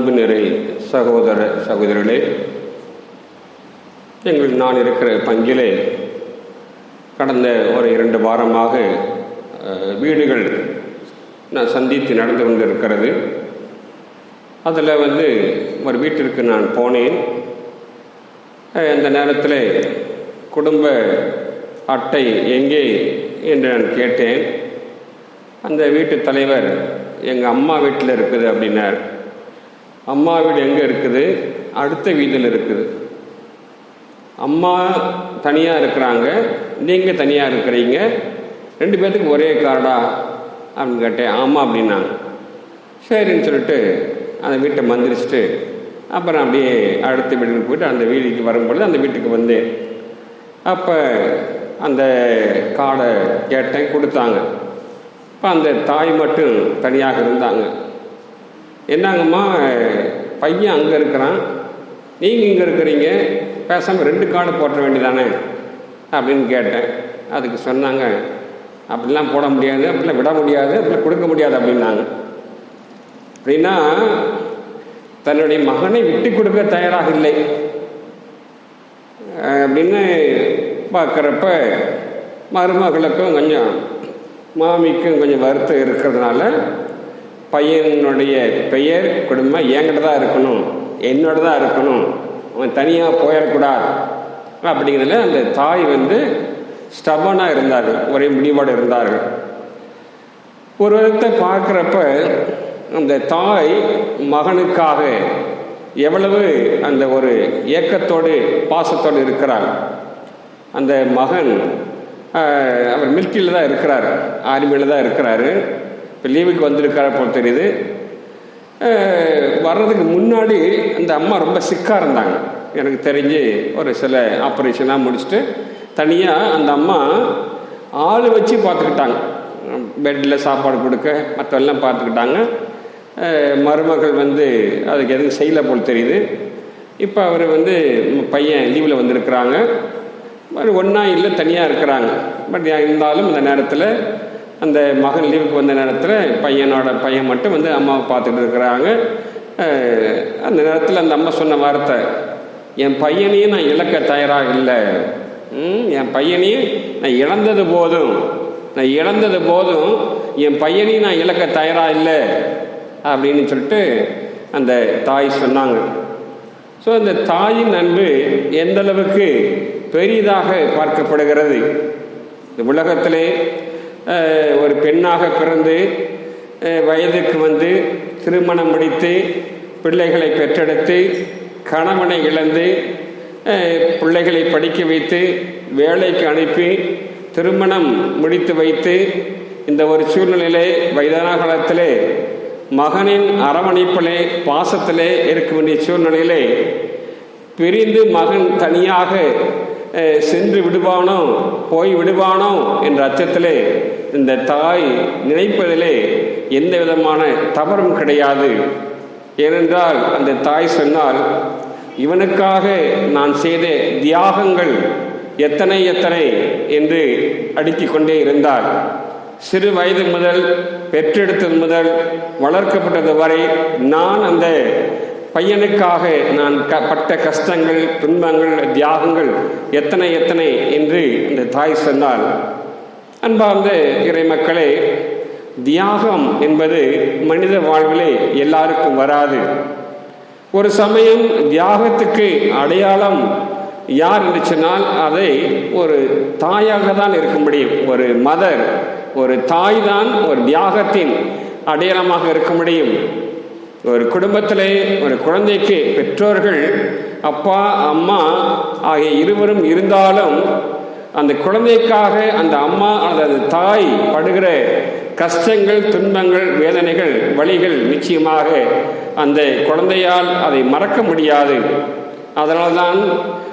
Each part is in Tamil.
அன்பு நிறை சகோதர சகோதரிகளே எங்கள் நான் இருக்கிற பங்கிலே கடந்த ஒரு இரண்டு வாரமாக வீடுகள் நான் சந்தித்து நடந்து கொண்டிருக்கிறது. அதில் வந்து ஒரு வீட்டிற்கு நான் போனேன். இந்த அந்த நேரத்தில் குடும்ப அட்டை எங்கே என்று நான் கேட்டேன். அந்த வீட்டு தலைவர் எங்கள் அம்மா வீட்டில் இருக்குது அப்படின்னார். அம்மா வீடு எங்கே இருக்குது? அடுத்த வீதியில் இருக்குது. அம்மா தனியாக இருக்கிறாங்க. நீங்கள் தனியாக இருக்கிறீங்க. ரெண்டு பேர்த்துக்கு ஒரே கார்டா? அப்படின்னு கேட்டேன். ஆமாம் அப்படின்னாங்க. சரின்னு சொல்லிட்டு அந்த வீட்டை மந்திரிச்சிட்டு அப்புறம் அப்படியே அடுத்த வீட்டுக்கு போயிட்டு அந்த வீட்டுக்கு வரும்பொழுது அந்த வீட்டுக்கு வந்தேன். அப்போ அந்த கார்டை கேட்டேன் கொடுத்தாங்க. இப்போ அந்த தாய் மட்டும் தனியாக இருந்தாங்க. என்னங்கம்மா பையன் அங்கே இருக்கிறான். நீங்கள் இங்கே இருக்கிறீங்க பேசாமல் ரெண்டு கார்டு போட்ட வேண்டியதானே? அப்படின்னு கேட்டேன். அதுக்கு சொன்னாங்க அப்படிலாம் போட முடியாது அப்படிலாம் விட முடியாது அப்படிலாம் கொடுக்க முடியாது அப்படின்னாங்க. அப்படின்னா தன்னுடைய மகனை விட்டு கொடுக்க தயாராக இல்லை. அப்படின்னு பார்க்குறப்ப மருமகளுக்கும் கொஞ்சம் மாமிக்கும் கொஞ்சம் வருத்தம் இருக்கிறதுனால பையனுடைய பெயர் குடும்பம் என்கிட்ட தான் இருக்கணும். என்னோட தான் இருக்கணும். அவன் தனியாக போயிடக்கூடாது. அப்படிங்கிறதுல அந்த தாய் வந்து ஸ்டபனாக இருந்தார்கள். ஒரே முடிவோடு இருந்தார்கள். ஒரு விதத்தை பார்க்குறப்ப அந்த தாய் மகனுக்காக எவ்வளவு அந்த ஒரு ஏக்கத்தோடு பாசத்தோடு இருக்கிறார் அந்த மகன் அவர் மில்கியில் தான் இருக்கிறார். ஆர்மியில் தான் இருக்கிறாரு. இப்போ லீவுக்கு வந்திருக்காரு போல் தெரியுது. வர்றதுக்கு முன்னாடி அந்த அம்மா ரொம்ப சிக்காக இருந்தாங்க. எனக்கு தெரிஞ்சு ஒரு சில ஆப்ரேஷனாக முடிச்சுட்டு தனியாக அந்த அம்மா ஆள் வச்சு பார்த்துக்கிட்டாங்க. பெட்டில் சாப்பாடு கொடுக்க மற்றெல்லாம் பார்த்துக்கிட்டாங்க. மருமகள் வந்து அதுக்கு எதுவும் செய்யலை போல் தெரியுது. இப்போ அவர் வந்து பையன் லீவில் வந்திருக்கிறாங்க. மாதிரி ஒன்றா இல்லை தனியாக இருக்கிறாங்க. பட் இருந்தாலும் இந்த நேரத்தில் அந்த மகன் லீவுக்கு வந்த நேரத்தில் பையனோட பையன் மட்டும் வந்து அம்மாவை பார்த்துட்டு இருக்கிறாங்க. அந்த நேரத்தில் அந்த அம்மா சொன்ன வார்த்தை என் பையனையும் நான் இழக்க தயாராக இல்லை. என் பையனையும் நான் இழந்தது போதும். நான் இழந்தது போதும். என் பையனையும் நான் இழக்க தயாராக இல்லை. அப்படின்னு சொல்லிட்டு அந்த தாய் சொன்னாங்க. ஸோ அந்த தாயின் அன்பு எந்தளவுக்கு பெரிதாக பார்க்கப்படுகிறது? இந்த உலகத்திலே ஒரு பெண்ணாக பிறந்து வயதுக்கு வந்து திருமணம் முடித்து பிள்ளைகளை பெற்றெடுத்து கணவனை இழந்து பிள்ளைகளை படிக்க வைத்து வேலைக்கு அனுப்பி திருமணம் முடித்து வைத்து இந்த ஒரு சூழ்நிலையிலே வயதான காலத்திலே மகனின் அரவணைப்பிலே பாசத்திலே இருக்க வேண்டிய சூழ்நிலையிலே பிரிந்து மகன் தனியாக சென்று விடுவானோ? போய் விடுவானோ? என்ற அச்சத்திலே இந்த தாய் நினைப்பதிலே எந்த விதமான தவறும் கிடையாது. ஏனென்றால் அந்த தாய் சொன்னால் இவனுக்காக நான் செய்த தியாகங்கள் எத்தனை எத்தனை என்று அடுக்கிக் கொண்டே இருந்தார். சிறு வயது முதல் பெற்றெடுத்தது முதல் வளர்க்கப்பட்டது வரை நான் அந்த பையனுக்காக நான் க பட்ட கஷ்டங்கள் துன்பங்கள் தியாகங்கள் எத்தனை எத்தனை என்று அந்த தாய் சொன்னால் அன்பார்ந்த இறை மக்களே தியாகம் என்பது மனித வாழ்விலே எல்லாருக்கும் வராது. ஒரு சமயம் தியாகத்துக்கு அடையாளம் யார் என்று சொன்னால் அதை ஒரு தாயாக தான் இருக்க முடியும். ஒரு மதர் ஒரு தாய் தான் ஒரு தியாகத்தின் அடையாளமாக இருக்க முடியும். ஒரு குடும்பத்தில் ஒரு குழந்தைக்கு பெற்றோர்கள் அப்பா அம்மா ஆகிய இருவரும் இருந்தாலும் அந்த குழந்தைக்காக அந்த அம்மா அல்லது தாய் படுகிற கஷ்டங்கள் துன்பங்கள் வேதனைகள் வழிகள் நிச்சயமாக அந்த குழந்தையால் அதை மறக்க முடியாது. அதனால்தான்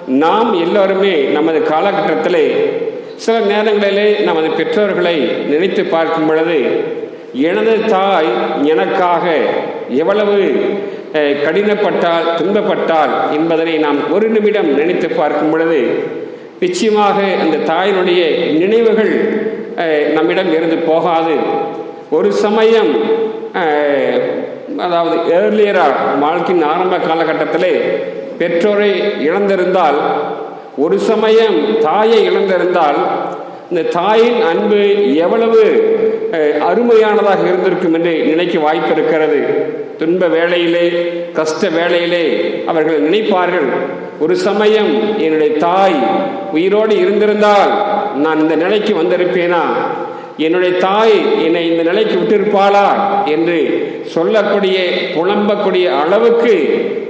நாம் எல்லோருமே நமது காலகட்டத்தில் சில நேரங்களிலே நமது பெற்றோர்களை நினைத்து பார்க்கும் பொழுது எனது தாய் எனக்காக எவ்வளவு கடினப்பட்டால் துன்பப்பட்டால் என்பதனை நாம் ஒரு நிமிடம் நினைத்து பார்க்கும் பொழுது நிச்சயமாக அந்த தாயினுடைய நினைவுகள் நம்மிடம் இருந்து போகாது. ஒரு சமயம் அதாவது ஏர்லியராக வாழ்க்கையின் ஆரம்ப காலகட்டத்திலே பெற்றோரை இழந்திருந்தால் ஒரு சமயம் தாயை இழந்திருந்தால் இந்த தாயின் அன்பு எவ்வளவு அருமையானதாக இருந்திருக்கும் என்று நினைக்க வாய்ப்பு இருக்கிறது துன்ப வேளையிலே கஷ்ட வேளையிலே அவர்கள் நினைப்பார்கள் ஒரு சமயம் என்னுடைய தாய் உயிரோடு இருந்திருந்தால் நான் இந்த நிலைக்கு வந்திருப்பேனா? என்னுடைய தாய் என்னை இந்த நிலைக்கு விட்டிருப்பாளா? என்று சொல்லக்கூடிய புலம்பக்கூடிய அளவுக்கு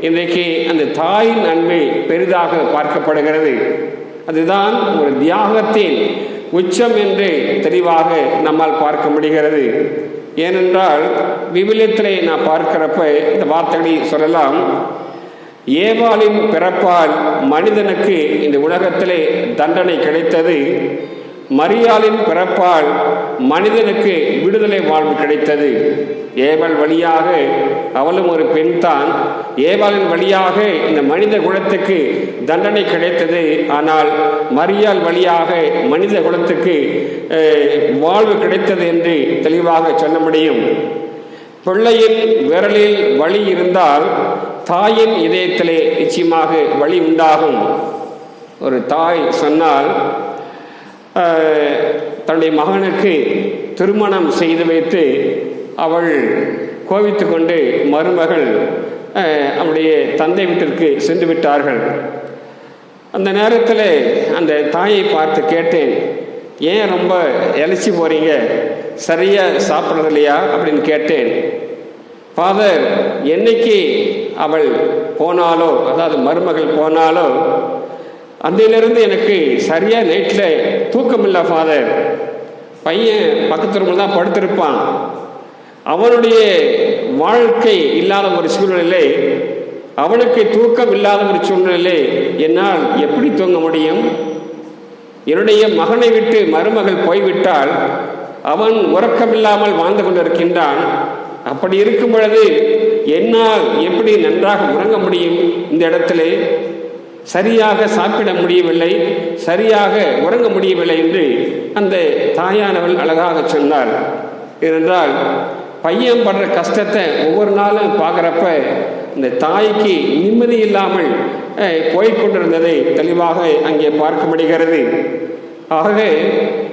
இன்றைக்கு அந்த தாயின் அன்பு பெரிதாக பார்க்கப்படுகிறது. அதுதான் ஒரு தியாகத்தின் உச்சம் என்று தெளிவாக நம்மால் பார்க்க முடிகிறது. ஏனென்றால் விவிலியத்திலே நான் பார்க்கிறப்ப இந்த வார்த்தைகளை சொல்லலாம். ஏவாளின் பிறப்பால் மனிதனுக்கு இந்த உலகத்திலே தண்டனை கிடைத்தது. மரியாளின் பிறப்பால் மனிதனுக்கு விடுதலை வாழ்வு கிடைத்தது. ஏவல் வழியாக அவளும் ஒரு பெண் தான் ஏவாளின் வழியாக இந்த மனித குலத்துக்கு தண்டனை கிடைத்தது. ஆனால் மரியாள் வழியாக மனித குலத்துக்கு வாழ்வு கிடைத்தது என்று தெளிவாக சொல்ல முடியும். பிள்ளையின் விரலில் வழி இருந்தால் தாயின் இதயத்திலே நிச்சயமாக வழி உண்டாகும். ஒரு தாய் சொன்னால் தன்னுடைய மகனுக்கு திருமணம் செய்து வைத்து அவள் கோவித்து கொண்டு மருமகள் அவளுடைய தந்தை வீட்டிற்கு சென்று விட்டார்கள். அந்த நேரத்தில் அந்த தாயை பார்த்து கேட்டேன் ஏன் ரொம்ப இழைச்சி போகிறீங்க சரியாக சாப்பிட்றது இல்லையா? அப்படின்னு கேட்டேன். ஃபாதர் என்னைக்கு அவள் போனாலோ அதாவது மருமகள் போனாலோ அன்றையிலிருந்து எனக்கு சரியாக நைட்டில் தூக்கம் இல்லை ஃபாதர் பையன் பக்கத்து ரூமில் தான் படுத்திருப்பான். அவனுடைய வாழ்க்கை இல்லாத ஒரு சூழ்நிலை அவனுக்கு தூக்கம் இல்லாத ஒரு சூழ்நிலை என்னால் எப்படி தூங்க முடியும்? என்னுடைய மகனை விட்டு மருமகள் போய்விட்டால் அவன் உறக்கமில்லாமல் வாழ்ந்து கொண்டிருக்கின்றான். அப்படி இருக்கும் பொழுது என்னால் எப்படி நன்றாக உறங்க முடியும் இந்த இடத்திலே? சரியாக சாப்பிட முடியவில்லை சரியாக உறங்க முடியவில்லை என்று அந்த தாயானவள் அழகாக சொன்னார் ஏனென்றால் பையன் படுற கஷ்டத்தை ஒவ்வொரு நாளும் பார்க்குறப்ப இந்த தாய்க்கு நிம்மதி இல்லாமல் போய்கொண்டிருந்ததை தெளிவாக அங்கே பார்க்க முடிகிறது. ஆக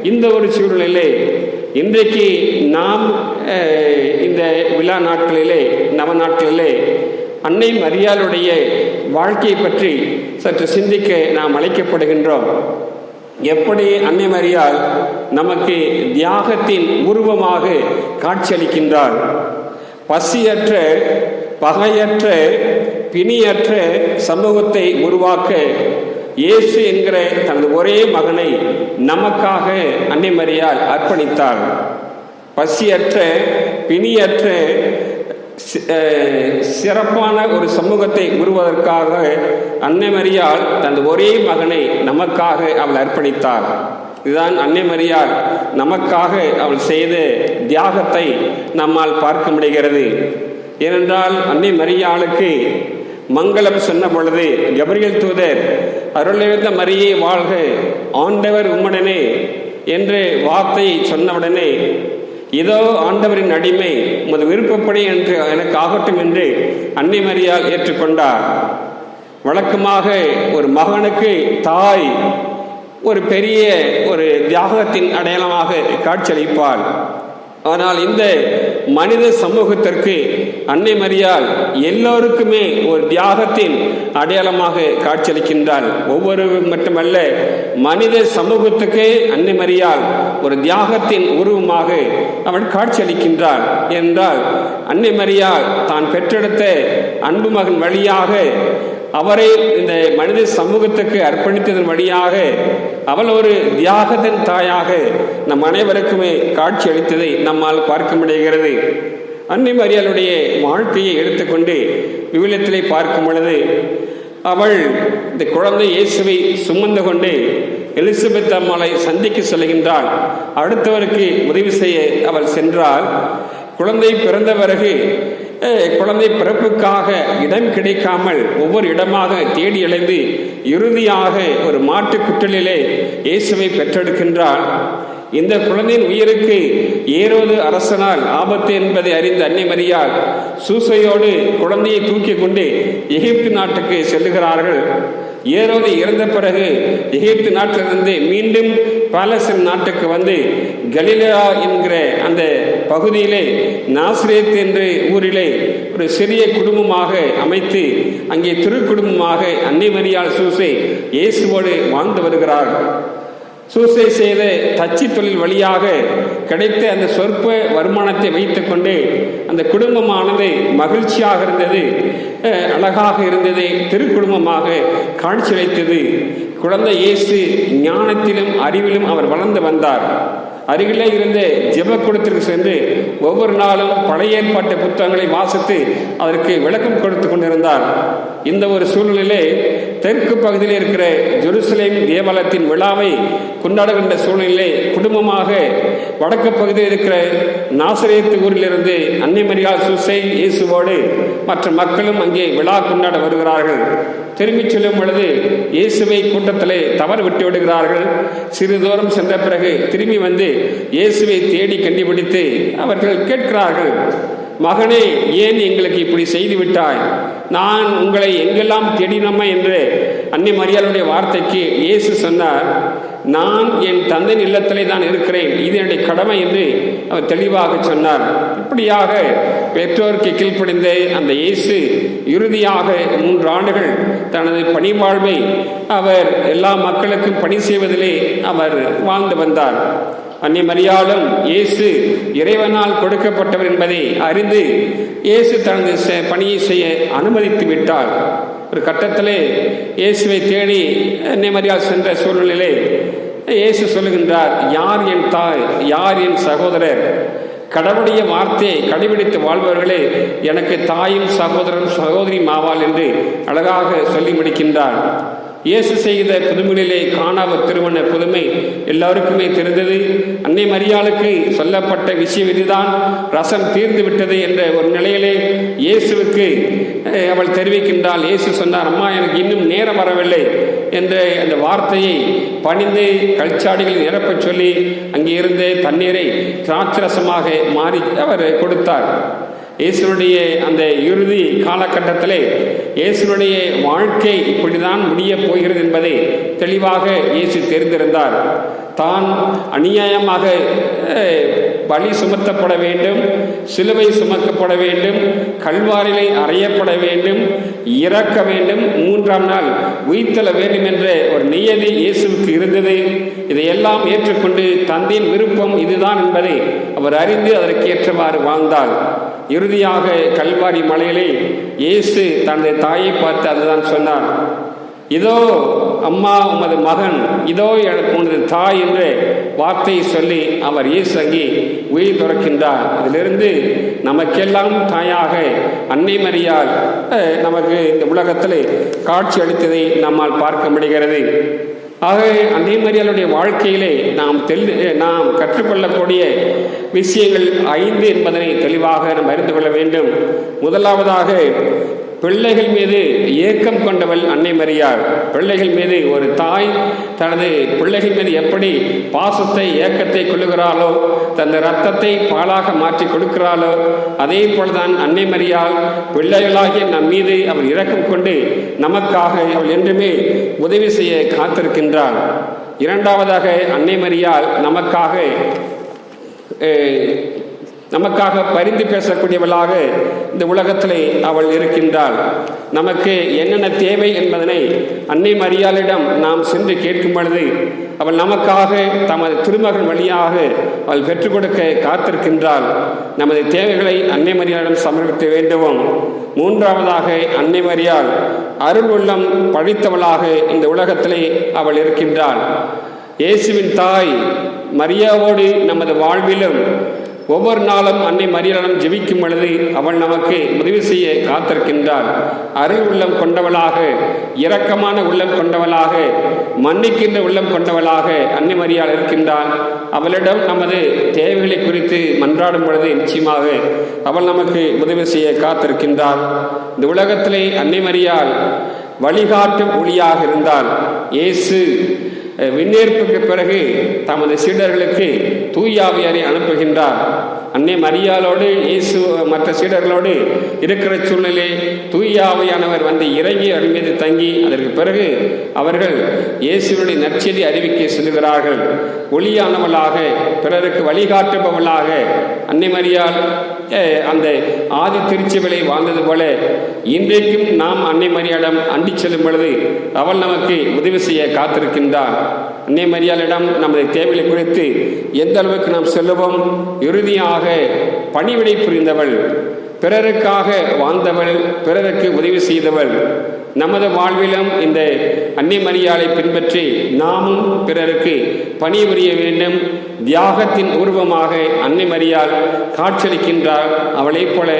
இந்த ஒரு சூழ்நிலையிலே இன்றைக்கு நாம் இந்த விழா நாட்களிலே நவ நாட்களிலே அன்னை மரியாளுடைய வாழ்க்கையை பற்றி சற்று சிந்திக்க நாம் அழைக்கப்படுகின்றோம். எப்படி அன்னைமரியால் நமக்கு தியாகத்தின் உருவமாக காட்சியளிக்கின்றார் பசியற்ற பகையற்ற பிணியற்ற சமூகத்தை உருவாக்க இயேசு என்கிற தனது ஒரே மகனை நமக்காக அன்னைமரியால் அர்ப்பணித்தார் பசியற்ற பிணியற்ற சிறப்பான ஒரு சமூகத்தை உருவதற்காக அன்னை மரியாள் தனது ஒரே மகனை நமக்காக அவள் அர்ப்பணித்தார். இதுதான் அன்னை மரியாள் நமக்காக அவள் செய்த தியாகத்தை நம்மால் பார்க்க முடிகிறது. ஏனென்றால் அன்னை மரியாளுக்கு மங்களம் சொன்ன பொழுது கபரியல் தூதர் அருளெழுந்த மரியே வாழ்க. ஆண்டவர் உம்முடனே என்று வார்த்தையை சொன்னவுடனே இதோ ஆண்டவரின் அடிமை உமது விருப்பப்படி என்று எனக்கு ஆகட்டும் என்று அன்னை மரியால் ஏற்றுக்கொண்டார். வழக்கமாக ஒரு மகனுக்கு தாய் ஒரு பெரிய ஒரு தியாகத்தின் அடையாளமாக காட்சியளிப்பாள். ஆனால் இந்த மனித சமூகத்திற்கு அன்னை மரியால் எல்லோருக்குமே ஒரு தியாகத்தின் அடையாளமாக காட்சியளிக்கின்றாள். ஒவ்வொரு மட்டுமல்ல மனித சமூகத்துக்கு அன்னை மரியால் ஒரு தியாகத்தின் உருவமாக அவள் காட்சியளிக்கின்றாள். என்றால் அன்னை மரியால் தான் பெற்றெடுத்த அன்பு மகன் வழியாக அவரை இந்த மனித சமூகத்துக்கு அர்ப்பணித்ததன் வழியாக அவள் ஒரு தியாகத்தின் தாயாக நம் அனைவருக்குமே காட்சி அளித்ததை நம்மால் பார்க்க முடிகிறது. அன்னை மரியாளுடைய வாழ்க்கையை எடுத்துக்கொண்டு விவிலியத்திலே பார்க்கும் பொழுது அவள் இந்த குழந்தை இயேசுவை சுமந்து கொண்டு எலிசபெத் அம்மாளை சந்திக்க செல்கின்றாள். அடுத்தவருக்கு உதவி செய்ய அவள் சென்றால் குழந்தை பிறந்த பிறகு குழந்தை பிறப்புக்காக இடம் கிடைக்காமல் ஒவ்வொரு இடமாக தேடி அலைந்து இறுதியாக ஒரு மாட்டு குட்டலிலே இயேசுவை பெற்றெடுக்கின்றாள் இந்த குழந்தையின் உயிருக்கு ஏரோது அரசனால் ஆபத்து என்பதை அறிந்த அன்னிமரியார் சூசையோடு குழந்தையை தூக்கி கொண்டு எகிப்து நாட்டுக்கு செல்லுகிறார்கள். ஏரோது இறந்த பிறகு எகிப்து நாட்டிலிருந்து மீண்டும் பாலஸ்தீன் நாட்டுக்கு வந்து கலிலா என்கிற அந்த பகுதியிலே நாஸ்ரேத் என்ற ஊரிலே ஒரு சிறிய குடும்பமாக அமைத்து அங்கே திருக்குடும்பமாக அன்னை மரியாள் சூசை இயேசுவோடு வாழ்ந்து வருகிறார். சூசை செய்த தச்சு தொழில் வழியாக கிடைத்த அந்த சொற்ப வருமானத்தை வைத்துக்கொண்டு அந்த குடும்பமானது மகிழ்ச்சியாக இருந்தது. அழகாக இருந்தது திருக்குடும்பமாக காட்சியளித்தது குழந்தை இயேசு ஞானத்திலும் அறிவிலும் அவர் வளர்ந்து வந்தார். அருகிலே இருந்து ஜெபக்கூடத்திற்கு சென்று ஒவ்வொரு நாளும் பழைய ஏற்பாட்டு புத்தகங்களை வாசித்து அதற்கு விளக்கம் கொடுத்து கொண்டிருந்தார். இந்த ஒரு சூழ்நிலையிலே தெற்கு பகுதியில் இருக்கிற ஜெருசலேம் தேவாலயத்தின் விழாவை கொண்டாடுகின்ற சூழ்நிலையிலே குடும்பமாக வடக்கு பகுதியில் இருக்கிற நாசரேத்து ஊரிலிருந்து அன்னைமரியா சுசை இயேசுவோடு மற்ற மக்களும் அங்கே விழா கொண்டாட வருகிறார்கள். திரும்பிச் செல்லும் பொழுது இயேசுவை கூட்டத்திலே தவறு விட்டு விடுகிறார்கள். சிறு தூரம் சென்ற பிறகு திரும்பி வந்து இயேசுவை தேடி கண்டுபிடித்து அவர்கள் கேட்கிறார்கள் மகனே ஏன் எங்களுக்கு இப்படி செய்து விட்டாய்? நான் உங்களை எங்கெல்லாம் தேடினோமா என்று அன்னை மரியாளுடைய வார்த்தைக்கு இயேசு சொன்னார். நான் என் தந்தை இல்லத்திலே தான் இருக்கிறேன். இது என்னுடைய கடமை என்று அவர் தெளிவாக சொன்னார். இப்படியாக பெற்றோருக்கு கீழ்ப்படிந்த அந்த இயேசு இறுதியாக மூன்று ஆண்டுகள் தனது பணிவாழ்வை அவர் எல்லா மக்களுக்கும் பணி செய்வதிலே அவர் வாழ்ந்து வந்தார். அன்னை மரியாளும் இயேசு இறைவனால் கொடுக்கப்பட்டவர் என்பதை அறிந்து இயேசு தனது செ- பணியை செய்ய அனுமதித்து விட்டார். ஒரு கட்டத்திலே இயேசுவை தேடி அன்னை சென்ற சூழ்நிலையிலே இயேசு சொல்லுகின்றார் யார் என் தாய்? யார் என் சகோதரர்? கடவுளுடைய வார்த்தையை கடைபிடித்து வாழ்பவர்களே எனக்கு தாயும் சகோதரரும் சகோதரியும் ஆவாள் என்று அழகாக சொல்லி முடிக்கின்றார். இயேசு செய்த புதுமையிலே காணாம திருமண புதுமை எல்லாருக்குமே தெரிந்தது. அன்னை மரியாளுக்கு சொல்லப்பட்ட விஷயம் இதுதான். ரசம் தீர்ந்து விட்டது என்ற ஒரு நிலையிலே இயேசுவுக்கு அவள் தெரிவிக்கின்றாள். இயேசு சொன்னார் அம்மா எனக்கு இன்னும் நேரம் வரவில்லை என்ற அந்த வார்த்தையை பணிந்து கல்சாடிகள் நிரப்பச் சொல்லி அங்கே இருந்த தண்ணீரை திராட்சரசமாக மாறி அவர் கொடுத்தார். இயேசுனுடைய அந்த இறுதி காலகட்டத்திலே இயேசுனுடைய வாழ்க்கை இப்படிதான் முடியப் போகிறது என்பதை தெளிவாக இயேசு தெரிந்திருந்தார். தான் அநியாயமாக பலி சுமத்தப்பட வேண்டும் சிலுவை சுமக்கப்பட வேண்டும் கல்வாரிலை அறையப்பட வேண்டும் இறக்க வேண்டும் மூன்றாம் நாள் உயிர்த்தல வேண்டும் என்ற ஒரு நியதி இயேசுவுக்கு இருந்தது. இதையெல்லாம் ஏற்றுக்கொண்டு தந்தையின் விருப்பம் இதுதான் என்பதை அவர் அறிந்து அதற்கு ஏற்றவாறு வாழ்ந்தார். இறுதியாக கல்வாரி மலையிலே இயேசு தனது தாயை பார்த்து அதுதான் சொன்னார். இதோ அம்மா உமது மகன் இதோ எனக்கு உனது தாய் என்று வார்த்தையை சொல்லி அவர் இயேசு உயிர் துறக்கின்றார் அதிலிருந்து நமக்கெல்லாம் தாயாக அன்னை மரியால் நமக்கு இந்த உலகத்தில் காட்சி அளித்ததை நம்மால் பார்க்க முடிகிறது. ஆகவே அன்னை மரியாளுடைய வாழ்க்கையிலே நாம் தெளி நாம் கற்றுக்கொள்ளக்கூடிய விஷயங்கள் ஐந்து என்பதனை தெளிவாக நாம் அறிந்து கொள்ள வேண்டும். முதலாவதாக பிள்ளைகள் மீது ஏக்கம் கொண்டவள் அன்னை மரியார் பிள்ளைகள் மீது ஒரு தாய் தனது பிள்ளைகள் மீது எப்படி பாசத்தை ஏக்கத்தை கொள்ளுகிறாளோ தன் ரத்தத்தை பாலாக மாற்றி கொடுக்கிறாளோ அதே போலதான் அன்னை மரியால் பிள்ளைகளாகிய நம் மீது அவள் இரக்கம் கொண்டு நமக்காக அவள் என்றுமே உதவி செய்ய காத்திருக்கின்றாள். இரண்டாவதாக அன்னை மரியால் நமக்காக நமக்காக பரிந்து பேசக்கூடியவளாக இந்த உலகத்திலே அவள் இருக்கின்றாள். நமக்கு என்னென்ன தேவை என்பதனை அன்னை மரியாளிடம் நாம் சென்று கேட்கும் பொழுது அவள் நமக்காக தமது திருமகன் வழியாக அவள் பெற்றுக் கொடுக்க காத்திருக்கின்றாள். நமது தேவைகளை அன்னை மரியாளிடம் சமர்ப்பிக்க வேண்டுவோம். மூன்றாவதாக அன்னை மரியாள் அருள் உள்ளம் பழித்தவளாக இந்த உலகத்திலே அவள் இருக்கின்றாள். இயேசுவின் தாய் மரியாவோடு நமது வாழ்விலும் ஒவ்வொரு நாளும் அன்னை மரியாளிடம் ஜெபிக்கும் பொழுது அவள் நமக்கு உதவி செய்ய காத்திருக்கின்றாள். அருள் உள்ளம் கொண்டவளாக இரக்கமான உள்ளம் கொண்டவளாக மன்னிக்கின்ற உள்ளம் கொண்டவளாக அன்னை மரியாள் இருக்கின்றாள். அவளிடம் நமது தேவைகளை குறித்து மன்றாடும் பொழுது நிச்சயமாக அவள் நமக்கு உதவி செய்ய காத்திருக்கின்றாள். இந்த உலகத்திலே அன்னை மரியாள் வழிகாட்டும் ஒளியாக இருந்தால் இயேசு விண்ணேற்புக்கு பிறகு தமது சீடர்களுக்கு தூயாவியாரை அனுப்புகின்றார். அன்னை மரியாளோடு இயேசு மற்ற சீடர்களோடு இருக்கிற சூழ்நிலை தூயாவையானவர் வந்து இறங்கி அவர் மீது தங்கி அதற்கு பிறகு அவர்கள் இயேசுவினுடைய நற்செய்தி அறிவிக்க செல்கிறார்கள் ஒளியானவளாக பிறருக்கு வழிகாட்டுபவளாக அன்னை மரியாள் அந்த ஆதி திருச்சபையை வாழ்ந்தது போல இன்றைக்கும் நாம் அன்னை மரியாளிடம் அண்டி செல்லும் பொழுது அவள் நமக்கு உதவி செய்ய காத்திருக்கின்றார். அன்னை மரியாளிடம் நமது தேவைகளை குறித்து எந்த அளவுக்கு நாம் செல்லுவோம்? இறுதியாக பணிவிடை புரிந்தவள் பிறருக்காக வாழ்ந்தவள் பிறருக்கு உதவி செய்தவள். நமது வாழ்விலும் இந்த அன்னை மரியாதை பின்பற்றி நாமும் பிறருக்கு பணிபுரிய வேண்டும். தியாகத்தின் உருவமாக அன்னை மரியால் காட்சியளிக்கின்றார். அவளைப் போல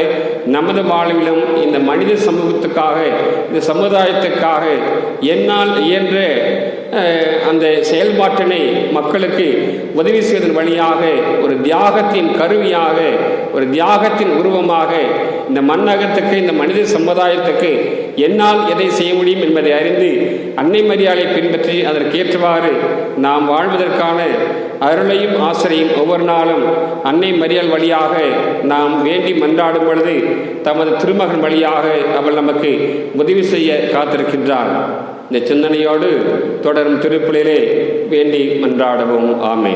நமது வாழ்விலும் இந்த மனித சமூகத்துக்காக இந்த சமுதாயத்துக்காக என்னால் இயன்ற அந்த செயல்பாட்டினை மக்களுக்கு உதவி செய்வதன் வழியாக ஒரு தியாகத்தின் கருவியாக ஒரு தியாகத்தின் உருவமாக இந்த மண்ணகத்துக்கு இந்த மனித சமுதாயத்துக்கு என்னால் எதை செய்ய முடியும் என்பதை அறிந்து அன்னை மரியாதை பின்பற்றி அதற்கேற்றவாறு நாம் வாழ்வதற்கான அருளையும் ஆசிரியும் ஒவ்வொரு நாளும் அன்னை மரியாள் வழியாக நாம் வேண்டி மன்றாடும் பொழுது தமது திருமகன் வழியாக அவள் நமக்கு உதவி செய்ய காத்திருக்கின்றார். இந்த சிந்தனையோடு தொடரும் திருப்பிலே வேண்டி மன்றாடவும். ஆமை